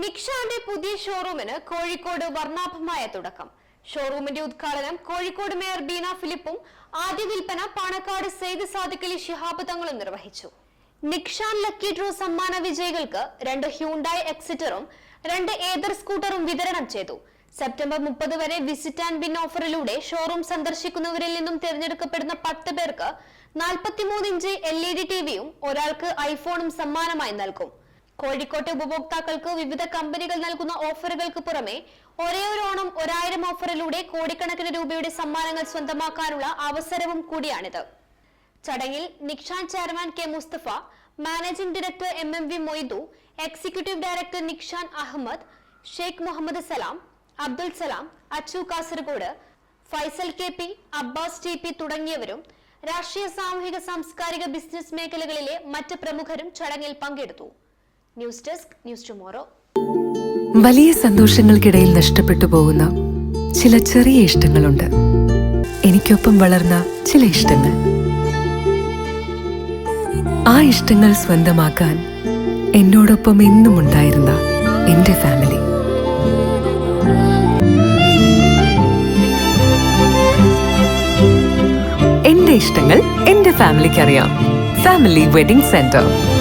നിക്ഷാന്റെ പുതിയ ഷോറൂമിന് കോഴിക്കോട് വർണാഭമായ തുടക്കം. ഷോറൂമിന്റെ ഉദ്ഘാടനം കോഴിക്കോട് മേയർ ബീന ഫിലിപ്പും ആദ്യ വിൽപ്പന പാണക്കാട് സെയ്ദ് സാദിഖലി ശിഹാബ് തങ്ങളും നിർവഹിച്ചു. നിക്ഷാൻ ലക്കി ഡ്രോ സമ്മാന വിജയികൾക്ക് രണ്ട് ഹ്യൂണ്ടായി എക്സിറ്ററും രണ്ട് ഏതർ സ്കൂട്ടറും വിതരണം ചെയ്തു. സെപ്റ്റംബർ മുപ്പത് വരെ വിസിറ്റ് ആൻഡ് ബിൻ ഓഫറിലൂടെ ഷോറൂം സന്ദർശിക്കുന്നവരിൽ നിന്നും തിരഞ്ഞെടുക്കപ്പെടുന്ന പത്ത് പേർക്ക് നാൽപ്പത്തിമൂന്ന് ഇഞ്ച് എൽ ഇ ഡി ടിവിയും ഒരാൾക്ക് ഐഫോണും സമ്മാനമായി നൽകും. കോഴിക്കോട്ടെ ഉപഭോക്താക്കൾക്ക് വിവിധ കമ്പനികൾ നൽകുന്ന ഓഫറുകൾക്ക് പുറമെ ഒരേ ഒരു ഓണം ഒരായിരം ഓഫറിലൂടെ കോടിക്കണക്കിന് രൂപയുടെ സമ്മാനങ്ങൾ സ്വന്തമാക്കാനുള്ള അവസരവും കൂടിയാണിത്. ചടങ്ങിൽ Nikshan chairman K Mustafa managing director M M V Moidu executive director Nikshan Ahmed Sheikh Muhammad Salam Abdul Salam Achu Kasaragod Faisal K P Abbas T P തുടങ്ങിയവരും രാഷ്ട്രീയ സാമൂഹിക സാംസ്കാരിക ബിസിനസ് മേഖലകളിലെ മറ്റ് പ്രമുഖരും ചടങ്ങിൽ പങ്കെടുത്തു. News desk news tomorrow. വലിയ സന്തോഷങ്ങൾക്കിടയിൽ നഷ്ടപ്പെട്ടു പോകുന്ന ചില ചെറിയ ഇഷ്ടങ്ങളുണ്ട്. എനിക്കൊപ്പം വളർന്ന ചില ഇഷ്ടങ്ങൾ. ആ ഇഷ്ടങ്ങൾ സ്വന്തമാക്കാൻ എന്നോടൊപ്പം എന്നും ഉണ്ടായിരുന്ന എന്റെ ഫാമിലി. എന്റെ ഇഷ്ടങ്ങൾ എന്റെ ഫാമിലിക്ക് അറിയാം ഫാമിലി വെഡിംഗ് സെന്റർ.